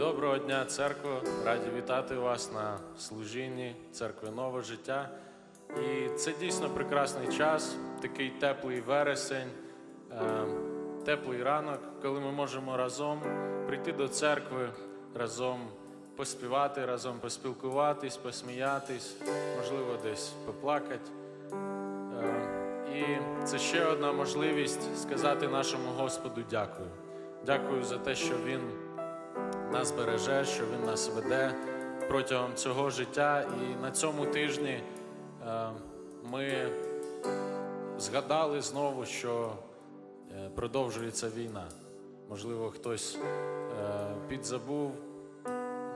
Доброго дня, церква! Раді вітати вас на служінні церкви Нове життя. І це дійсно прекрасний час, такий теплий вересень, е, теплий ранок, коли ми можемо разом прийти до церкви, разом поспівати, разом поспілкуватись, посміятись, можливо, десь поплакати. Е, І це ще одна можливість сказати нашому Господу дякую. Дякую за те, що Він нас береже, що Він нас веде протягом цього життя. І на цьому тижні е, ми згадали знову, що е, продовжується війна. Можливо, хтось е, підзабув,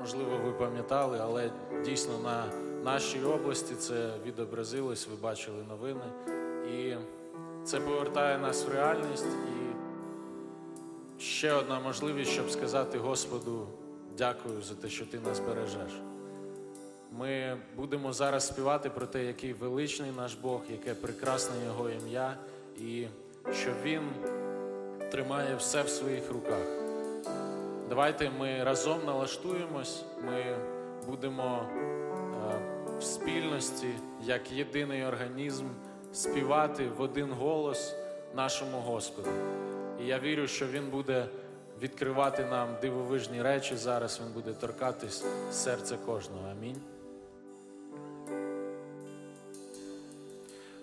можливо, ви пам'ятали, але дійсно на нашій області це відобразилось, ви бачили новини. І це повертає нас в реальність. І ще одна можливість, щоб сказати Господу дякую за те, що ти нас бережеш. Ми будемо зараз співати про те, який величний наш Бог, яке прекрасне Його ім'я, і що Він тримає все в своїх руках. Давайте ми разом налаштуємось, ми будемо е, в спільності, як єдиний організм, співати в один голос нашому Господу. І я вірю, що Він буде відкривати нам дивовижні речі зараз. Він буде торкатись серця кожного. Амінь.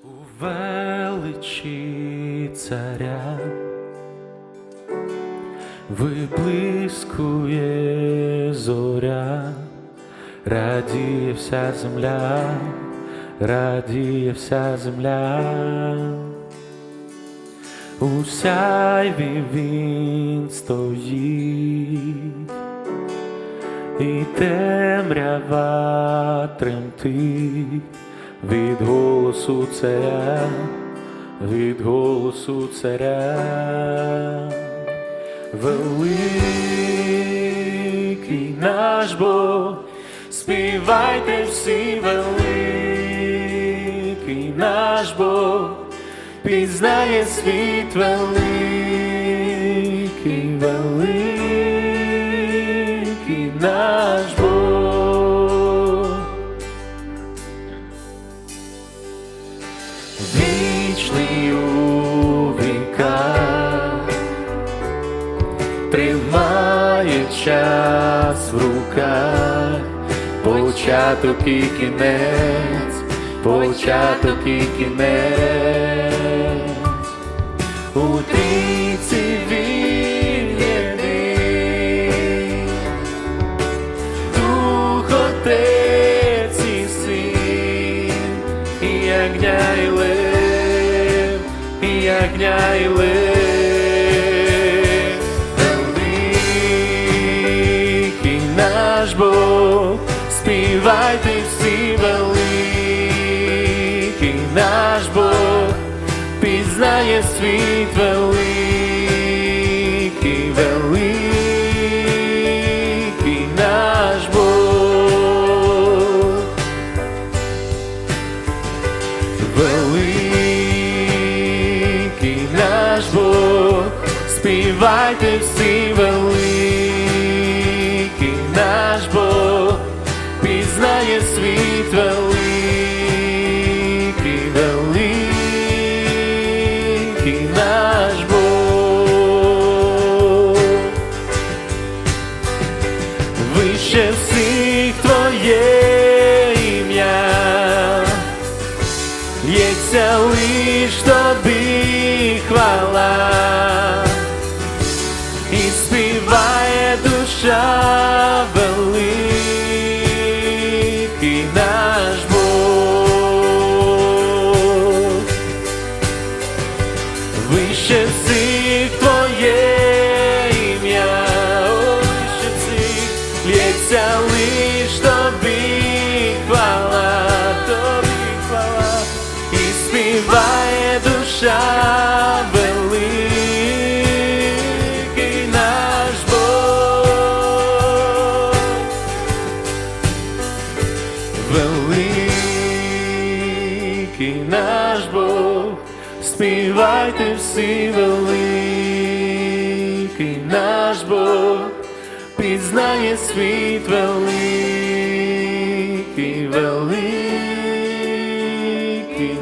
У величі царя виблискує зоря, радіє вся земля, радіє вся земля, у сяйві він стоїть, і темрява тремтить. Від голосу царя, від голосу царя, великий наш Бог, співайте всі великий наш Бог, пізнає світ великий, великий наш Бог. вічний у віках, тримає час в руках, початок і кінець, початок і кінець, ягня і лих. Великий наш Бог, співайте всі великий наш Бог, пізнає світ великий, всі великий наш Бог, пізнає світ великий, пізнає світ великий, великий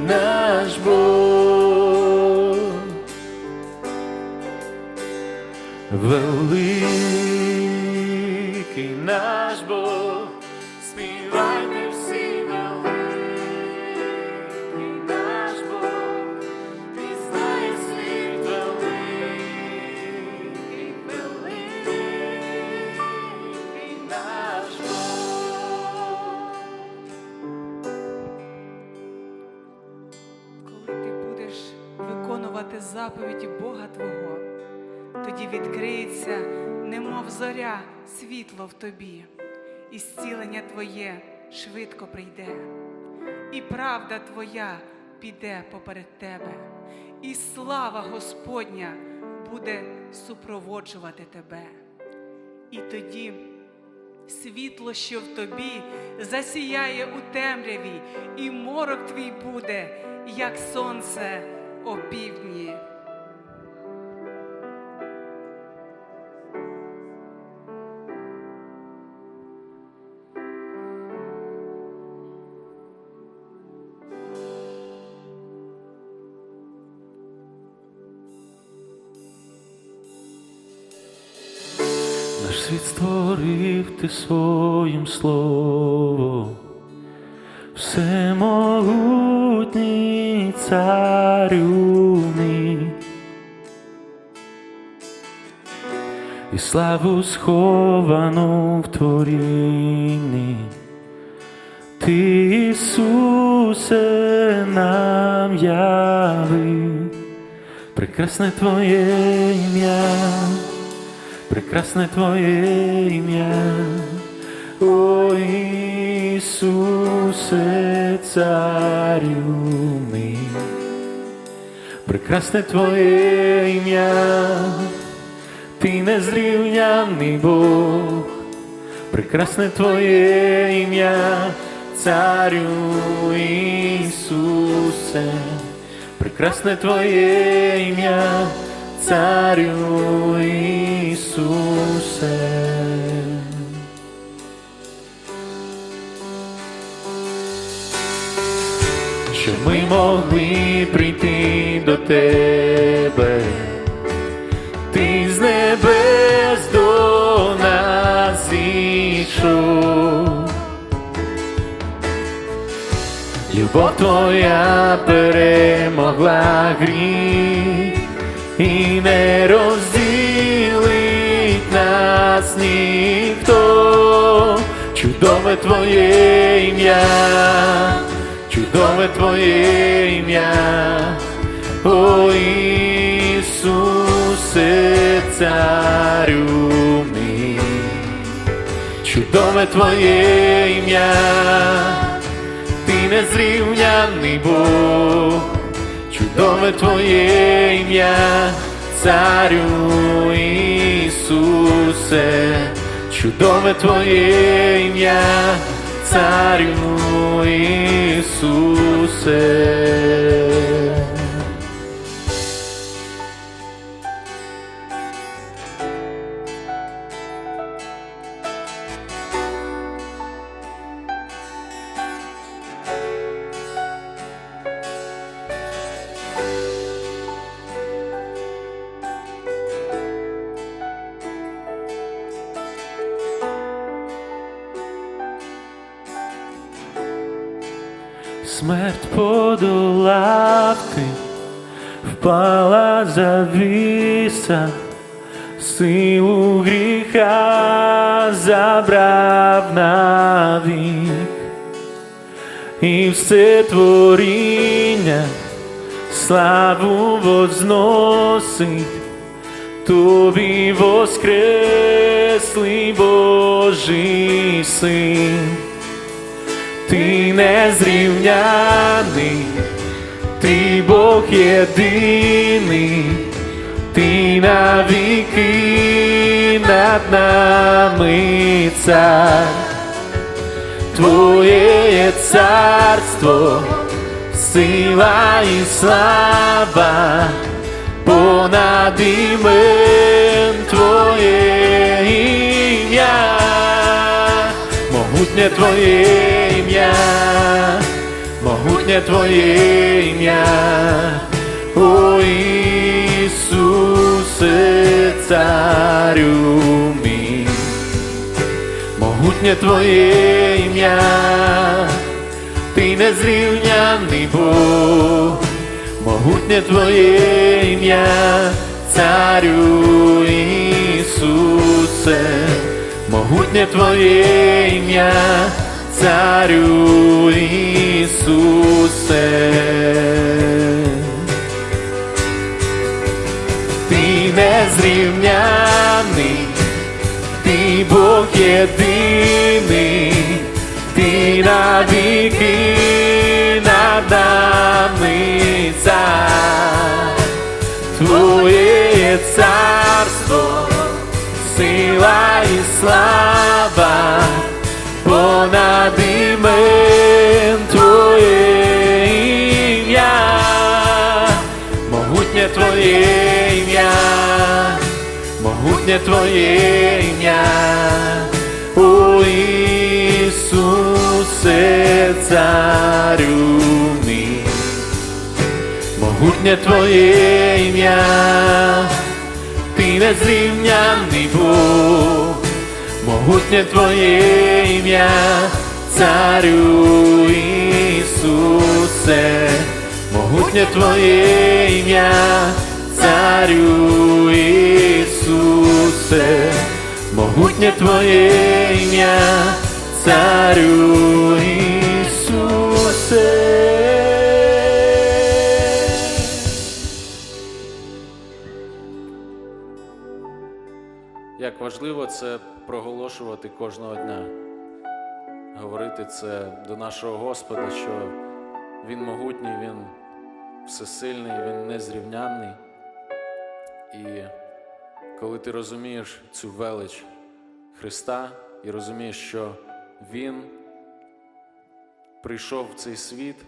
наш Бог. Великий наш Бог, заповіді Бога Твого, тоді відкриється, немов зоря, світло в тобі, і зцілення Твоє швидко прийде, і правда Твоя піде поперед тебе, і слава Господня буде супроводжувати тебе. І тоді світло, що в тобі, засіяє у темряві, і морок твій буде, як сонце опівдні. Своїм словом, всемогутній царю мій. І славу сховану в творінні, ти, Ісусе, нам явив, прекрасне Твоє ім'я. Прекрасне Твоє ім'я, о Ісусе, царю мій, прекрасне Твоє ім'я, ти незрівняний Бог, прекрасне Твоє ім'я, царю Ісусе, прекрасне Твоє ім'я, царю Ісусе. Ми могли прийти до тебе, ти з небес до нас зійшов. Любов твоя перемогла гріх і не розділить нас ніхто. Чудове твоє ім'я, чудове твоє ім'я, о Ісусе, царю мій, чудове твоє ім'я. Ти незрівняний Бог, чудове Твоє ім'я, царю Ісусе, чудове Твоє ім'я, царю Ісусе. Смерть подолав ти, впала завіса, силу гріха забрав навік, і все творіння славу возносить, тобі воскреслий Божий син ти незрівняний, ти Бог єдиний, ти навіки над нами цар, Твоє є царство, сила і слава, понад імен Твоє ім'я. Могутнє Твоє ім'я, могутнє Твоє ім'я, о Ісусе, царю мій, могутнє Твоє ім'я, Ти незрівняний Бог, могутнє Твоє ім'я, царю Ісусе, могутнє Твоє ім'я, царю Ісусе. Ти незрівняний, ти Бог єдиний, ти навіки над нами цар. Твоє царство, сила і слава, імен Твоє ім'я, могутнє Твоє ім'я, могутнє Твоє ім'я, о Ісусе, царю могутнє Твоє ім'я, ти незрівняний Бог, могутнє Твоє ім'я, царю Ісусе, могутнє Твоє ім'я, царю Ісусе, могутнє Твоє ім'я, царю Ісусе. Як важливо це проголошувати кожного дня, говорити це до нашого Господа, що Він могутній, Він всесильний, Він незрівнянний. І коли ти розумієш цю велич Христа і розумієш, що Він прийшов в цей світ,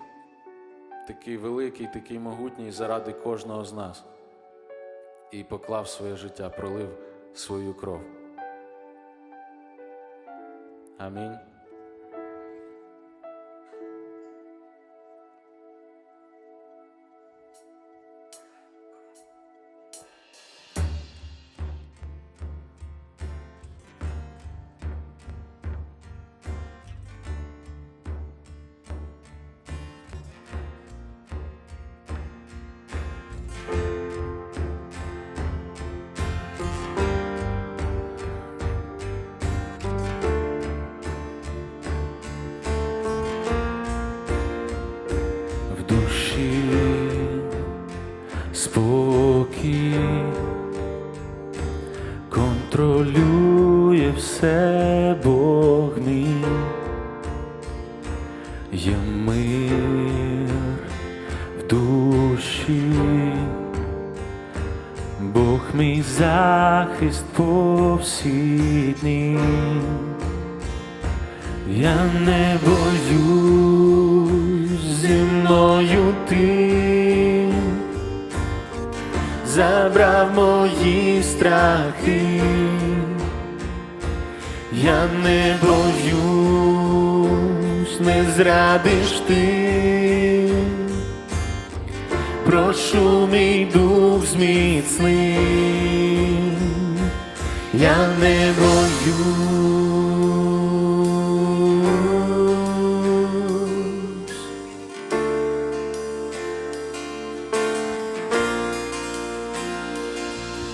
такий великий, такий могутній заради кожного з нас і поклав своє життя, пролив свою кров. Амінь. Всі дні. Я не боюсь зі мною ти, забрав мої страхи, я не боюсь, не зрадиш ти, прошу мій дух зміцни, я не боюсь.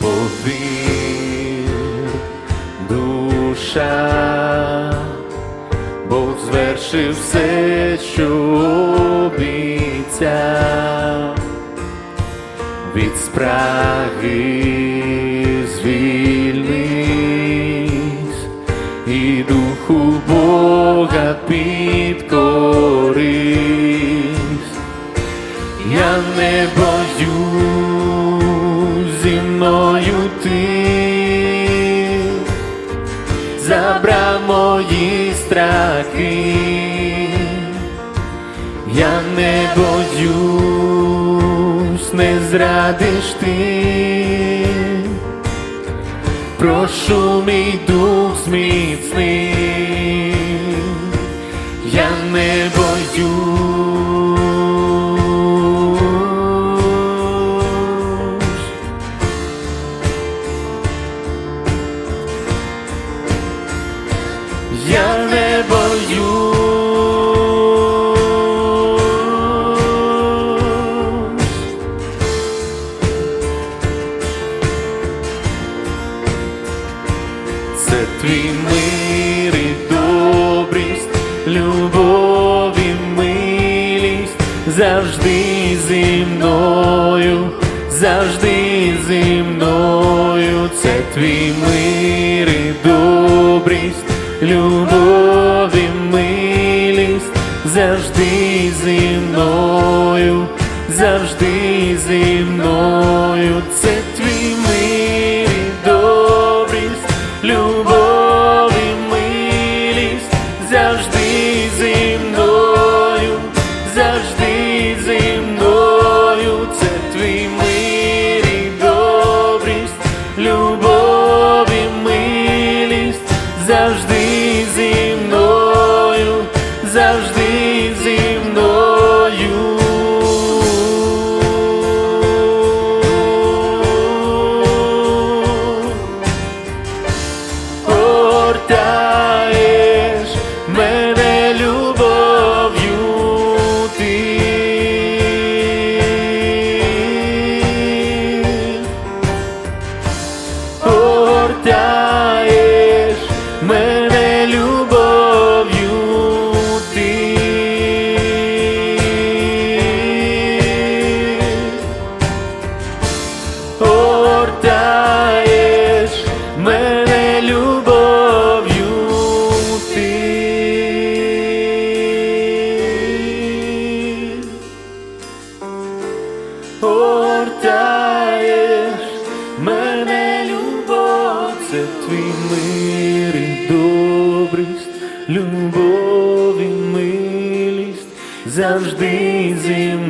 Повір, душа, Бог звершив все, що обіцяв, від спраги страхи, я не боюсь, не зрадиш ти, прошу мій дух зміцни. Зі мною, завжди зі мною,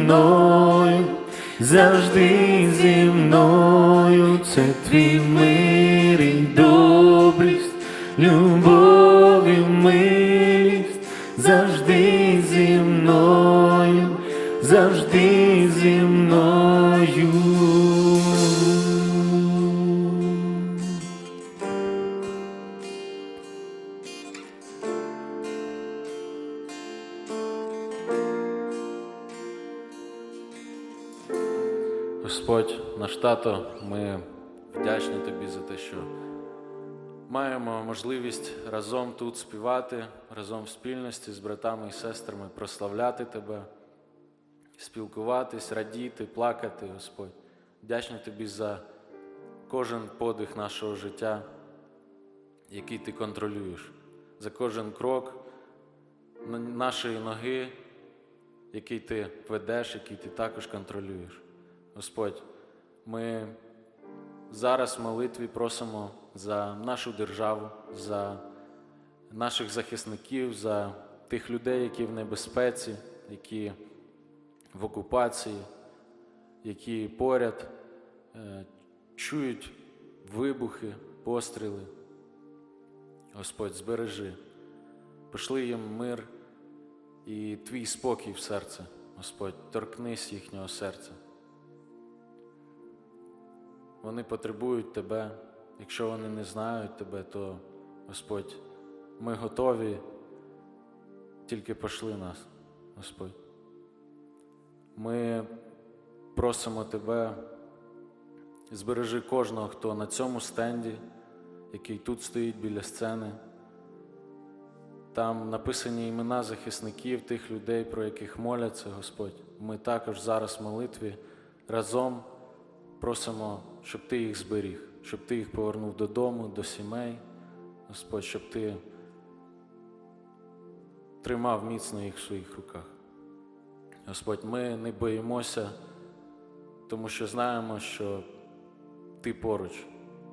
мною, завжди зі мною, це твій мир і добрість, любов тато, ми вдячні тобі за те, що маємо можливість разом тут співати, разом в спільності з братами і сестрами прославляти тебе, спілкуватись, радіти, плакати, Господь. Вдячні тобі за кожен подих нашого життя, який ти контролюєш, за кожен крок нашої ноги, який ти ведеш, який ти також контролюєш. Господь, ми зараз в молитві просимо за нашу державу, за наших захисників, за тих людей, які в небезпеці, які в окупації, які поряд е, чують вибухи, постріли. Господь, збережи, пошли їм мир і твій спокій в серце, Господь, торкнись їхнього серця. Вони потребують Тебе. Якщо вони не знають Тебе, то Господь, ми готові, тільки пошли нас, Господь. Ми просимо Тебе, збережи кожного, хто на цьому стенді, який тут стоїть біля сцени. Там написані імена захисників, тих людей, про яких моляться, Господь. Ми також зараз в молитві разом просимо, щоб Ти їх зберіг, щоб Ти їх повернув додому, до сімей, Господь, щоб Ти тримав міцно їх в своїх руках. Господь, ми не боїмося, тому що знаємо, що Ти поруч,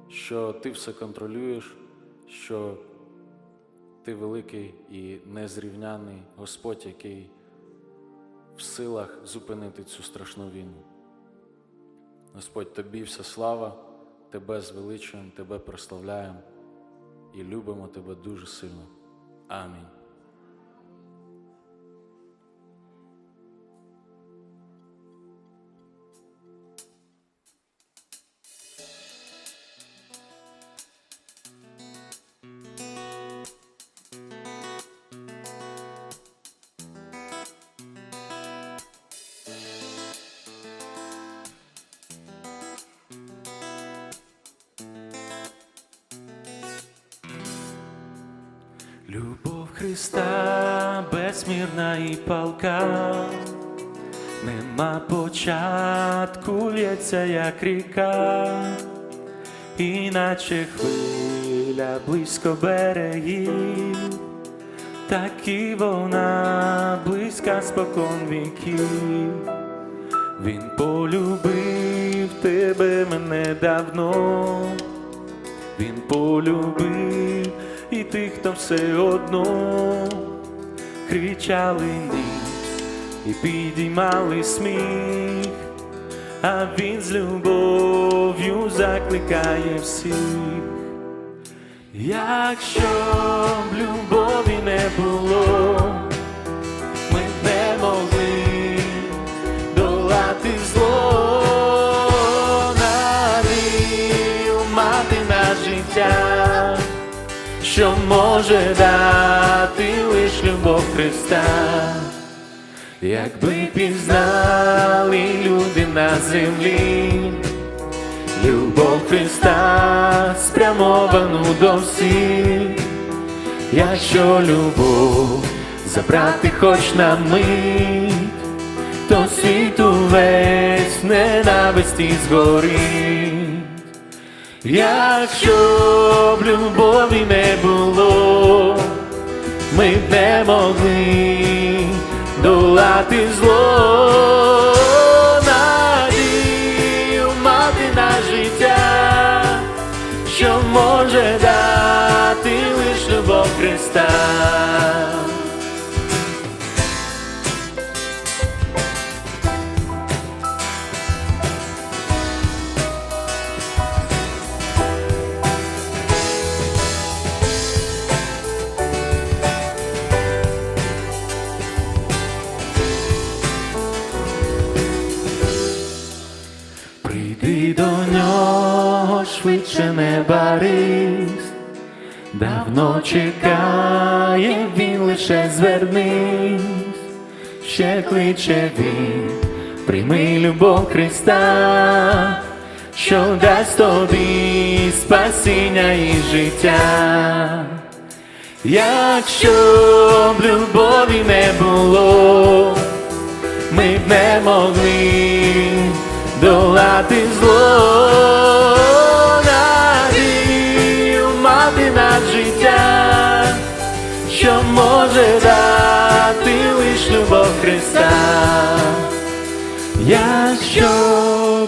що Ти все контролюєш, що Ти великий і незрівняний Господь, який в силах зупинити цю страшну війну. Господь, Тобі вся слава, Тебе звеличуємо, Тебе прославляємо і любимо Тебе дуже сильно. Амінь. Любов Христа безмірна і палка, нема початку, лється як ріка, іначе хвиля близько берегів, так і вона близька спокон віків. Він полюбив тебе мене давно, він полюбив і тих, хто все одно кричали ні і підіймали сміх, а він з любов'ю закликає всіх. Якщо б любові не було, що може дати лиш любов Христа, якби пізнали люди на землі. Любов Христа спрямовану до всіх, якщо любов забрати хоч на мить, то світу весь в ненависті згорить. Якщо б любові не було, ми б не могли долати зло, надію мати на життя, що може дати лиш любов Христа. Прийди до нього швидше не барись, давно чекає він лише звернись, ще кличе він, прийми любов Христа, що дасть тобі спасіння і життя. Якщо б любові не було, ми б не могли долати зло, надію мати над життя, що може дати лиш любов Христа. Якщо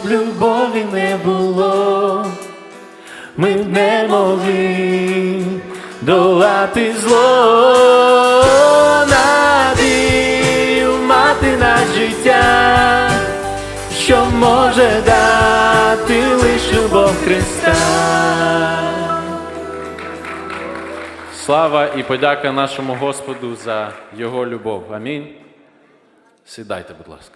б любові не було, ми б не могли долати зло, надію мати на життя, може дати лиш любов Христа. Слава і подяка нашому Господу за Його любов. Амінь. Сідайте, будь ласка.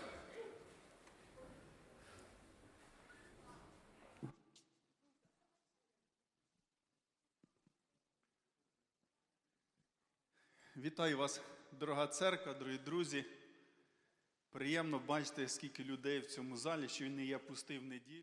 Вітаю вас, дорога церква, дорогі друзі. Приємно бачити, скільки людей в цьому залі, що він не є пустий в неділю.